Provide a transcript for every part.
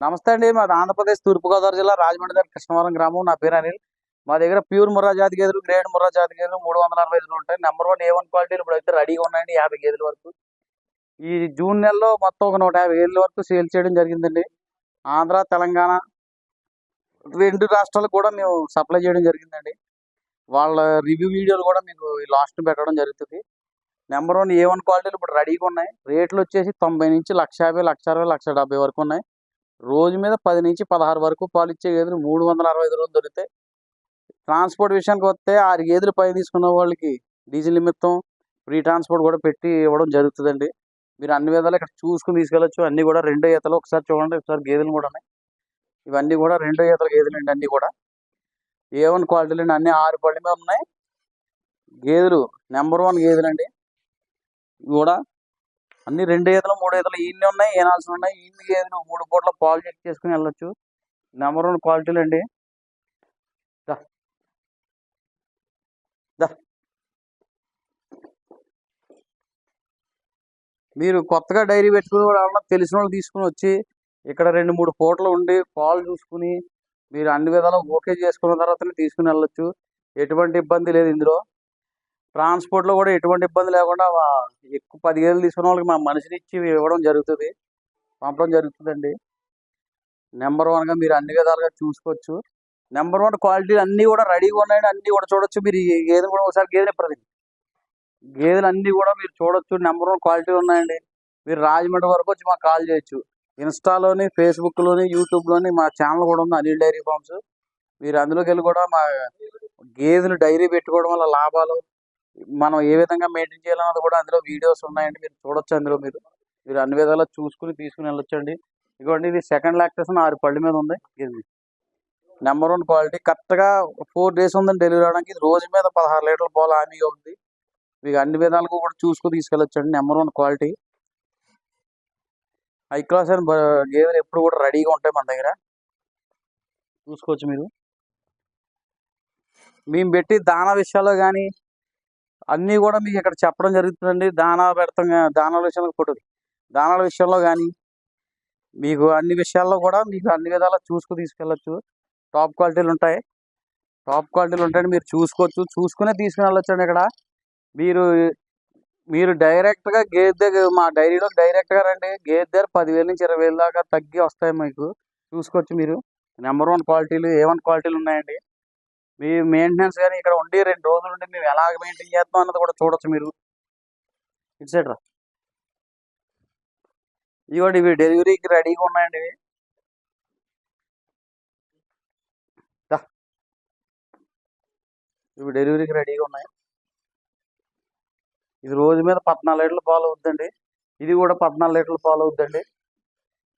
నమస్తే అండి. మాది ఆంధ్రప్రదేశ్ తూర్పుగోదావరి జిల్లా రాజమండ్రి కృష్ణవరం గ్రామం. నా పేరు అనిల్. మా దగ్గర ప్యూర్ ముర్రా జాతి గేదెలు గ్రేడ్ ముర్రా జాతి గేదెలు మూడు వందల అరవై ఐదులు ఉంటాయి. నెంబర్ వన్ ఏ వన్ క్వాలిటీలు ఇప్పుడు అయితే రెడీగా ఉన్నాయండి యాభై గేదెల వరకు. ఈ జూన్ నెలలో మొత్తం ఒక నూట యాభై గేదెల వరకు సేల్ చేయడం జరిగిందండి. ఆంధ్ర తెలంగాణ రెండు రాష్ట్రాలు కూడా మేము సప్లై చేయడం జరిగిందండి. వాళ్ళ రివ్యూ వీడియోలు కూడా మీకు లాస్ట్ పెట్టడం జరుగుతుంది. నెంబర్ వన్ ఏ వన్ క్వాలిటీలు ఇప్పుడు రెడీగా ఉన్నాయి. రేట్లు వచ్చేసి తొంభై నుంచి లక్ష యాభై లక్ష అరవై లక్ష డెబ్బై వరకు ఉన్నాయి. రోజు మీద పది నుంచి పదహారు వరకు పాలు ఇచ్చే గేదెలు మూడు వందల అరవై ఐదు రోజులు దొరుకుతాయి ట్రాన్స్పోర్ట్ విషయానికి వస్తే ఆరు గేదెలు పై తీసుకున్న వాళ్ళకి డీజిల్ నిమిత్తం ఫ్రీ ట్రాన్స్పోర్ట్ కూడా పెట్టి ఇవ్వడం జరుగుతుందండి. మీరు అన్ని విధాలు ఇక్కడ చూసుకుని తీసుకెళ్ళచ్చు. అన్నీ కూడా రెండో ఈతలు ఒకసారి చూడండి. ఒకసారి గేదెలు కూడా ఉన్నాయి. ఇవన్నీ కూడా రెండో ఈతల గేదెలు అండి అన్నీ కూడా. ఏ వన్ క్వాలిటీలు అండి. అన్ని ఆరు పళ్ళ మీద ఉన్నాయి. గేదెలు నెంబర్ వన్ గేదెలు అండి. ఇవి కూడా అన్ని రెండు ఈతలు మూడు ఈతలు ఈయన్ని ఉన్నాయి ఏనాల్సిన ఉన్నాయి. ఈయన్ని గేదెలు మూడు పూట్ల పాలు చెక్ చేసుకుని వెళ్ళొచ్చు. నెంబర్ వన్ క్వాలిటీలు అండి. మీరు కొత్తగా డైరీ పెట్టుకుని ఎవరన్నా తెలిసిన వాళ్ళు తీసుకుని వచ్చి ఇక్కడ రెండు మూడు పూటలు ఉండి పాలు చూసుకుని మీరు అన్ని విధాలు ఓకే చేసుకున్న తర్వాతనే తీసుకుని వెళ్ళొచ్చు. ఎటువంటి ఇబ్బంది లేదు ఇందులో. ట్రాన్స్పోర్ట్లో కూడా ఎటువంటి ఇబ్బంది లేకుండా ఎక్కువ పది తీసుకున్న వాళ్ళకి మా మనిషిని ఇచ్చి ఇవ్వడం జరుగుతుంది. పంపడం జరుగుతుందండి. నెంబర్ వన్గా మీరు అన్ని విధాలుగా చూసుకోవచ్చు. నెంబర్ వన్ క్వాలిటీ అన్నీ కూడా రెడీగా ఉన్నాయని అన్నీ కూడా చూడొచ్చు. మీరు గేదెలు కూడా ఒకసారి గేదెలు ఎప్పుడు గేదెలు అన్నీ కూడా మీరు చూడొచ్చు. నెంబర్ వన్ క్వాలిటీ ఉన్నాయండి. మీరు రాజమండ్రి వరకు వచ్చి మాకు కాల్ చేయొచ్చు. ఇన్స్టాలోని ఫేస్బుక్లోని యూట్యూబ్లోని మా ఛానల్ కూడా ఉంది అనిల్ డైరీ ఫార్మ్స్. మీరు అందులోకి వెళ్ళి కూడా మా గేదెలు డైరీ పెట్టుకోవడం వల్ల లాభాలు మనం ఏ విధంగా మెయింటైన్ చేయాలన్నది కూడా అందులో వీడియోస్ ఉన్నాయండి. మీరు చూడొచ్చు అందులో మీరు. మీరు అన్ని విధాలా చూసుకుని తీసుకుని వెళ్ళొచ్చండి. ఇదిగోండి ఇది సెకండ్ లాక్టేషన్ ఆరు పళ్ళ మీద ఉంది. ఇది నెంబర్ వన్ క్వాలిటీ కరెక్ట్గా ఫోర్ డేస్ ఉందండి డెలివరీ అవడానికి ఇది రోజు మీద పదహారు లీటర్ల పాలు హామీ ఉంది. మీకు అన్ని విధాలకు కూడా చూసుకుని తీసుకెళ్ళొచ్చండి. Number one quality high class and గేదెలు ఎప్పుడు కూడా రెడీగా ఉంటాయి మన దగ్గర. చూసుకోవచ్చు మీరు. మేము పెట్టి దాన విషయాల్లో కానీ అన్నీ కూడా మీకు ఇక్కడ చెప్పడం జరుగుతుందండి. దానా పెడతాం దానాల విషయంలో ఫోటో దానాల విషయంలో కానీ మీకు అన్ని విషయాల్లో కూడా మీకు అన్ని విధాలా చూసుకుని తీసుకెళ్ళచ్చు. టాప్ క్వాలిటీలు ఉంటాయి. టాప్ క్వాలిటీలు ఉంటాయని మీరు చూసుకోవచ్చు. చూసుకునే తీసుకుని వెళ్ళొచ్చండి ఇక్కడ. మీరు మీరు డైరెక్ట్గా గేదె దగ్గర మా డైరీలో డైరెక్ట్గా రండి. గేదె దగ్గర పదివేల నుంచి ఇరవై వేలు దాకా తగ్గి వస్తాయి మీకు. చూసుకోవచ్చు మీరు. నెంబర్ వన్ క్వాలిటీలు ఏ వన్ క్వాలిటీలు ఉన్నాయండి. మీ మెయింటెనెన్స్ కానీ ఇక్కడ ఉండి రెండు రోజులు ఉండి మేము ఎలా మెయింటైన్ చేస్తాం అన్నది కూడా చూడొచ్చు మీరు. ఇట్సెట్రా ఇవ్వండి ఇవి డెలివరీకి రెడీగా ఉన్నాయండి ఇవి. ఇవి డెలివరీకి రెడీగా ఉన్నాయి. ఇది రోజు మీద పద్నాలుగు లీటర్లు పాలు అవుద్దండి. ఇది కూడా పద్నాలుగు లీటర్లు పాలు అవుద్దండి.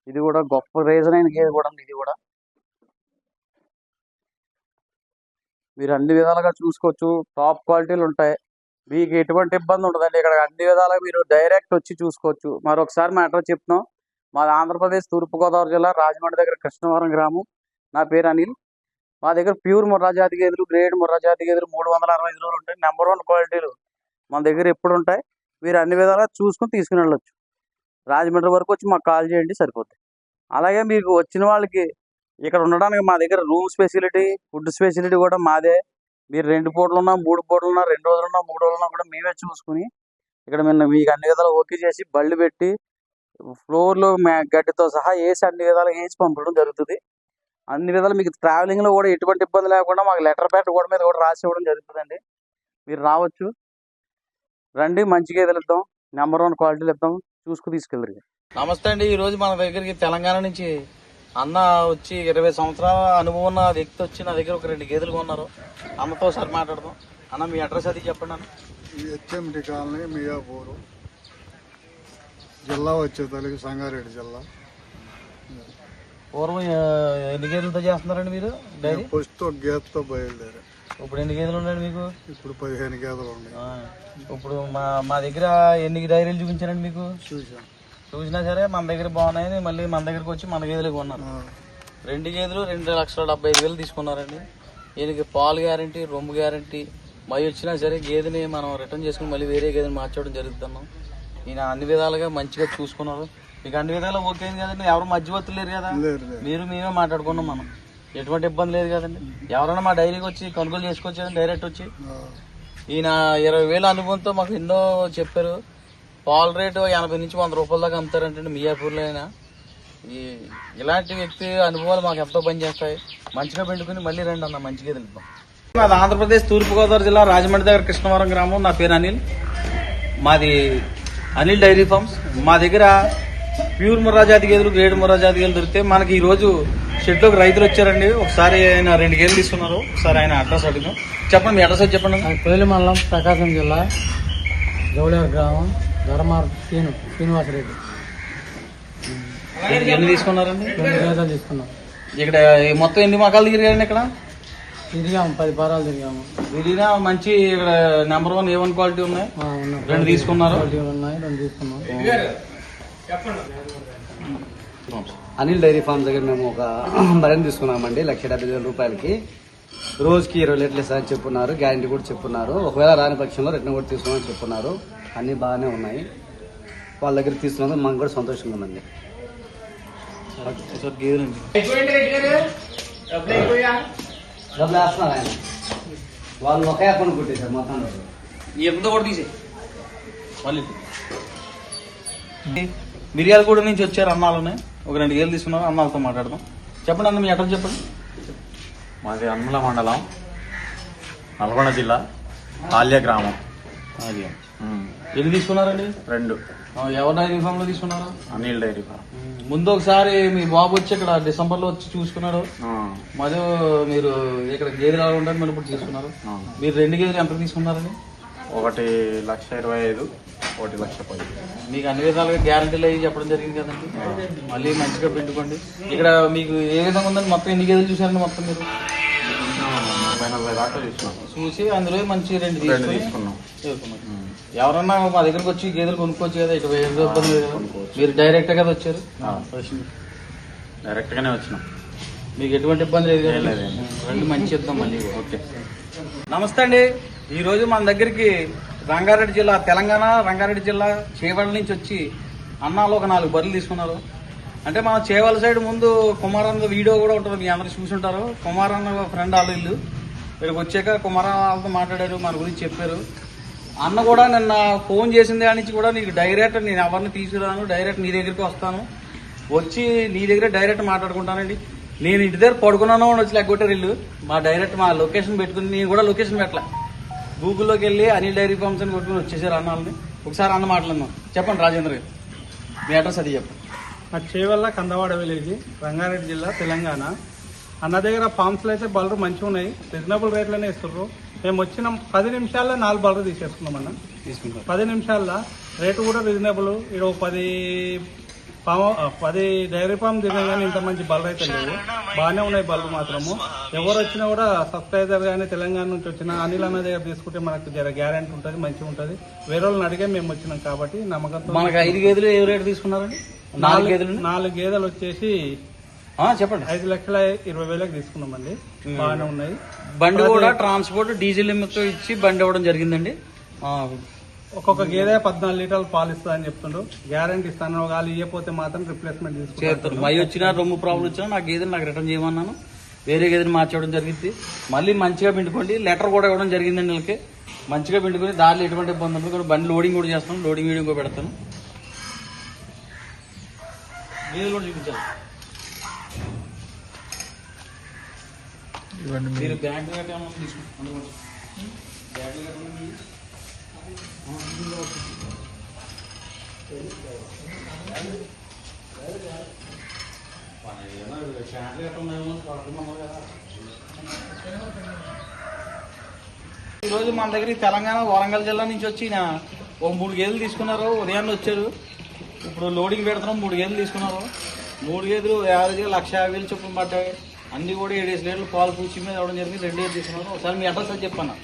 ఇది కూడా గొప్ప రీజన్ అయిన గేదె కూడా ఇది కూడా. మీరు అన్ని విధాలుగా చూసుకోవచ్చు. టాప్ క్వాలిటీలు ఉంటాయి. మీకు ఎటువంటి ఇబ్బంది ఉండదండి. ఇక్కడ అన్ని విధాలుగా మీరు డైరెక్ట్ వచ్చి చూసుకోవచ్చు. మరొకసారి మా అడ్రస్ చెప్తున్నాం మాది ఆంధ్రప్రదేశ్ తూర్పుగోదావరి జిల్లా రాజమండ్రి దగ్గర కృష్ణవరం గ్రామం. నా పేరు అనిల్. మా దగ్గర ప్యూర్ ముర్రా జాతి గేదెలు గ్రేడ్ ముర్రా జాతి గేదెలు మూడు వందల అరవై ఐదు రోజులు ఉంటాయి. నెంబర్ వన్ క్వాలిటీలు మన దగ్గర ఎప్పుడు ఉంటాయి. మీరు అన్ని విధాలుగా చూసుకుని తీసుకుని వెళ్ళొచ్చు. రాజమండ్రి వరకు వచ్చి మాకు కాల్ చేయండి సరిపోతుంది అలాగే మీకు వచ్చిన వాళ్ళకి ఇక్కడ ఉండడానికి మా దగ్గర రూమ్ ఫెసిలిటీ ఫుడ్ ఫెసిలిటీ కూడా మాదే. మీరు రెండు పూటలు ఉన్నా మూడు పూటలు ఉన్నా రెండు రోజులు ఉన్నా మూడు రోజులు కూడా మేమే చూసుకుని ఇక్కడ మేము మీకు అన్ని విధాలు ఓకే చేసి బళ్ళు పెట్టి ఫ్లోర్లో గడ్డితో సహా వేసి అన్ని విధాలు వేసి పంపడం జరుగుతుంది. అన్ని విధాలు మీకు ట్రావెలింగ్లో కూడా ఎటువంటి ఇబ్బంది లేకుండా మాకు లెటర్ ప్యాడ్ కూడా మీద కూడా రాసి ఇవ్వడం జరుగుతుందండి. మీరు రావచ్చు. రండి మంచిగా గేదెలు ఇద్దాం నెంబర్ వన్ క్వాలిటీలు ఇద్దాం. చూసుకు తీసుకెళ్ళరు నమస్తే అండి. ఈ రోజు మన దగ్గరికి తెలంగాణ నుంచి అన్న వచ్చి ఇరవై సంవత్సరాల అనుభవం ఉన్న వ్యక్తి వచ్చి నా దగ్గర ఒక రెండు గేదెలు కొన్నారు. అన్నతో ఒకసారి మాట్లాడదాం. అన్న మీ అడ్రస్ అది చెప్పండి అన్న. HMD colony Miyapur. జిల్లా వచ్చేతలకి సంగారెడ్డి జిల్లా. పూర్వం ఎన్ని గేదెలతో చేస్తున్నారండి మీరు డైరీ ఫస్ట్ ఒక గేదెతో బయలుదేరా. ఇప్పుడు ఎన్ని గేదెలు ఉన్నాయండి మీకు? ఇప్పుడు పదిహేను గేదెలు ఉన్నాయి. ఇప్పుడు మా మా దగ్గర ఎన్ని డైరీలు చూపించారండి మీకు? చూసాం చూసినా సరే మన దగ్గర బాగున్నాయని మళ్ళీ మన దగ్గరకు వచ్చి మన గేదెలు కొన్నారు. రెండు గేదెలు రెండు లక్షల డెబ్బై ఐదు వేలు తీసుకున్నారండి. దీనికి పాలు గ్యారంటీ రొమ్ము గ్యారంటీ. మై వచ్చినా సరే గేదెని మనం రిటర్న్ చేసుకుని మళ్ళీ వేరే గేదెని మార్చడం జరుగుతున్నాం ఈయన అన్ని విధాలుగా మంచిగా చూసుకున్నారు. మీకు అన్ని విధాలుగా ఓకే అయింది కదండి. ఎవరు మధ్యవర్తులు లేరు కదా. మీరు మేమే మాట్లాడుకున్నాం మనం. ఎటువంటి ఇబ్బంది లేదు కదండి. ఎవరైనా మా డైరీకి వచ్చి కొనుగోలు చేసుకోవచ్చు డైరెక్ట్ వచ్చి ఈయన ఇరవై వేల అనుభవంతో మాకు ఎన్నో చెప్పారు. పాల రేటు ఎనభై నుంచి వంద రూపాయల దాకా అమ్ముతారంటే మియాపూర్లో అయినా. ఈ ఇలాంటి వ్యక్తి అనుభవాలు మాకు ఎంతో పనిచేస్తాయి. మంచిగా పెట్టుకుని మళ్ళీ రండి అన్న మంచిగా తెలుద్దాం మాది ఆంధ్రప్రదేశ్ తూర్పుగోదావరి జిల్లా రాజమండ్రి దగ్గర కృష్ణవరం గ్రామం. నా పేరు అనిల్. మాది అనిల్ డైరీ ఫార్మ్స్. మా దగ్గర ప్యూర్ ముర్రా జాతి గేదెలు గ్రేడ్ ముర్రా జాతి గేదెలు దొరికితే మనకి ఈ రోజు షెడ్లోకి రైతులు వచ్చారండి. ఒకసారి ఆయన రెండు గేదెలు తీసుకున్నారు. ఒకసారి ఆయన అడ్రస్ అడిగాం చెప్పండి మీ అడ్రస్ చెప్పండి? కోయిల మండలం ప్రకాశం జిల్లా జౌలేరు గ్రామం. ధర్మార్ శ్రీను శ్రీనివాసరెడ్డి. ఎన్ని- ఎన్ని తీసుకున్నారండి? రెండు తీసుకున్నాం. ఇక్కడ మొత్తం ఎన్ని మకాలు తిరిగారండి ఇక్కడ? తిరిగాము పది పారాలు తిరిగాము. విడినా మంచి ఇక్కడ number one A one quality ఉన్నాయి. రెండు తీసుకున్నారు. ఉన్నాయి రెండు తీసుకున్నాం. అనిల్ డైరీ ఫార్మ్ దగ్గర మేము ఒక మరిన్ని తీసుకున్నామండి లక్ష డెబ్బై వేల రూపాయలకి. రోజుకి ఇరవై లీటర్లు ఇస్తారని చెప్పున్నారు గ్యారంటీ కూడా చెప్పున్నారు ఒకవేళ రాని పక్షంలో రిటర్న్ కూడా తీసుకున్నామని చెప్పున్నారు అన్నీ బాగానే ఉన్నాయి. వాళ్ళ దగ్గర తీసుకున్నందుకు మాకు కూడా సంతోషంగా ఉందండి. డబ్బులు వేస్తున్నారు ఆయన. వాళ్ళు ఒకే అకౌంట్ కొట్టేశారు మొత్తం ఎంత కూడా తీసే మళ్ళీ. మిరియాల కూడా నుంచి వచ్చారు అన్నాలోనే ఒక రెండు గేలు తీసుకున్నారు అన్నాలతో మాట్లాడదాం. చెప్పండి అన్న మీ అడ్రస్ చెప్పండి. మాది అన్మల మండలం నల్గొండ జిల్లా ఆల్య గ్రామం. అది ఉమ్, ఎన్ని తీసుకున్నారండి? రెండు. ఎవరి యూనిఫామ్లో తీసుకున్నారు? అనిల్ డైరీ ఫార్మ్ ముందు ఒకసారి మీ బాబు వచ్చి ఇక్కడ డిసెంబర్లో వచ్చి చూసుకున్నాడు. మధ్య మీరు ఇక్కడ గేదెలు ఎలా ఉంటుంది మరి ఇప్పుడు తీసుకున్నారు. మీరు రెండు గేదెలు ఎంత తీసుకున్నారండి? ఒకటి లక్ష ఇరవై ఐదు ఒకటి లక్ష పది. మీకు అన్ని విధాలుగా గ్యారంటీలు అయ్యి చెప్పడం జరిగింది కదండి. మళ్ళీ మంచిగా పెట్టుకోండి. ఇక్కడ మీకు ఏ విధంగా ఉందండి? మొత్తం ఎన్ని గేదెలు చూసారండి మొత్తం మీరు? నలభై దాకా చూసి అందులో మంచి రెండు రెండు తీసుకొని తీసుకున్నాం. ఎవరన్నా మా దగ్గరకు వచ్చి గేదెలు కొనుక్కోవచ్చు కదా ఇటు ఏ ఇబ్బంది లేదు. కదా. మీరు డైరెక్ట్గా వచ్చారు? ఆ. డైరెక్ట్ గానే వచ్చినాం. మీకు ఎటువంటి ఇబ్బంది లేదు కదా? రండి మంచి ఇద్దాం మళ్ళీ. ఓకే. నమస్తే అండి. ఈ రోజు మన దగ్గరికి రంగారెడ్డి జిల్లా తెలంగాణ రంగారెడ్డి జిల్లా చేవల నుంచి వచ్చి అన్నాలు ఒక నాలుగు బర్రెలు తీసుకున్నారు. అంటే మన చేవల సైడ్ ముందు కుమారన్న వీడియో కూడా ఉంటుంది మీ అందరూ చూసుంటారు కుమారన్న ఫ్రెండ్ వాళ్ళు ఇల్లు. ఇక్కడికి వచ్చాక కుమారాలతో మాట్లాడారు మన గురించి చెప్పారు. అన్న కూడా నిన్న ఫోన్ చేసింది అనించి నుంచి కూడా నీకు డైరెక్ట్ నేను ఎవరిని తీసుకురాను డైరెక్ట్ నీ దగ్గరికి వస్తాను. వచ్చి నీ దగ్గర డైరెక్ట్ మాట్లాడుకుంటానండి. నేను ఇంటి దగ్గర పడుకున్నాను అని వచ్చి లెగ్గొట్టారు ఇల్లు మా డైరెక్ట్ మా లొకేషన్ పెట్టుకుని నేను కూడా లొకేషన్ పెట్టలే. గూగుల్లోకి వెళ్ళి అనిల్ డైరీ ఫార్మ్స్ అని కొట్టుకుని వచ్చేసారు అన్నాలని ఒకసారి అన్న మాట్లాడదాం. చెప్పండి రాజేంద్ర గారు. మీ అడ్రస్ అది చెప్పండి. మా చేవల్ల కందవాడ విలేజ్ రంగారెడ్డి జిల్లా తెలంగాణ. అన్న దగ్గర ఫామ్స్లో అయితే బలరు మంచిగా ఉన్నాయి. రీజనబుల్ రేట్లోనే ఇస్తుర్రు. మేము వచ్చిన పది నిమిషాల్లో నాలుగు బలరు తీసేసుకున్నాం అన్న. తీసుకుంటారు పది నిమిషాల్లో రేటు కూడా రీజనబుల్ ఇక్కడ ఒక పది పాము పది డైరీ ఫామ్ తిన్నా కానీ ఇంత మంచి బలరు అయితే లేవు. బాగానే ఉన్నాయి బల్లు మాత్రము. ఎవరు వచ్చినా కూడా సబ్స్క్రైబర్ కానీ తెలంగాణ నుంచి వచ్చిన అనిల్ అన్న దగ్గర తీసుకుంటే మనకు జర గ్యారంటీ ఉంటుంది మంచిగా ఉంటుంది. వేరే వాళ్ళని అడిగే మేము వచ్చినాం కాబట్టి నమ్మకంతో మనకు ఐదు గేదెలు ఏ రేటు తీసుకున్నారండి? నాలుగు గేదెలు నాలుగు గేదెలు వచ్చేసి చెప్పండి. ఐదు లక్షల ఇరవై వేలకు తీసుకున్నామండి. బాగానే ఉన్నాయి. బండి కూడా ట్రాన్స్పోర్ట్ డీజిల్ నిమిత్తం ఇచ్చి బండి ఇవ్వడం జరిగిందండి. ఒక్కొక్క గేదె పద్నాలుగు లీటర్లు పాలు ఇస్తుందని చెప్తుండ్రు. గ్యారంటీ ఇస్తాను వాళ్ళు ఇవ్వకపోతే మాత్రం రిప్లేస్మెంట్ తీసుకుంటారు. మై వచ్చినా రొమ్ము ప్రాబ్లం వచ్చినా నా గేదెని నాకు రిటర్న్ చేయమన్నాను. వేరే గేదెని మార్చేయడం జరిగింది. మళ్ళీ మంచిగా పిండుకోండి. లెటర్ కూడా ఇవ్వడం జరిగిందండి వీళ్ళకి. మంచిగా పిండుకొని దారిలో ఎటువంటి ఇబ్బంది ఉండదు. బండి లోడింగ్ కూడా చేస్తాను. లోడింగ్ వీడియో కూడా పెడతాను. గేదెలు కూడా మీరు? ఈరోజు మన దగ్గర తెలంగాణ వరంగల్ జిల్లా నుంచి వచ్చి ఈయన ఒక మూడు గేదెలు తీసుకున్నారు. ఉదయాన్నే వచ్చారు. ఇప్పుడు లోడింగ్ పెడుతున్నాం మూడు గేదెలు తీసుకున్నారు. మూడు గేదెలు యావరేజ్గా లక్ష యాభై వేలు చొప్పున పడ్డాయి. అన్ని కూడా ఏడేసి లీటర్లు పాలు పూచి మీద అవడం జరిగింది. రెండు గేదెలు తీసుకున్నారు ఒకసారి మీ అడ్రస్ అది చెప్పన్నా.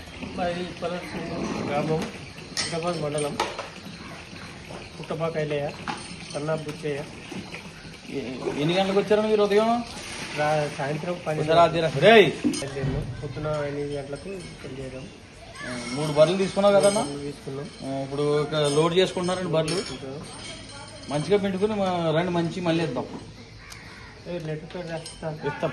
గ్రామం పుట్టపాక మండలం పుట్టపాక ఐలయ్య సన్నా బుచ్చయ్య ఎన్ని గంటలకు వచ్చారు మీరు ఉదయం? సాయంత్రం పది పొద్దున ఎనిమిది గంటలకు పెళ్ళేయడం మూడు బర్రెలు తీసుకున్నావు కదన్నా ఆ, ఇప్పుడు లోడ్ చేసుకుంటున్నారండి బర్రెలు. మంచిగా మా- రండి మంచి మళ్ళీ ఇద్దాం. ఇస్తాం.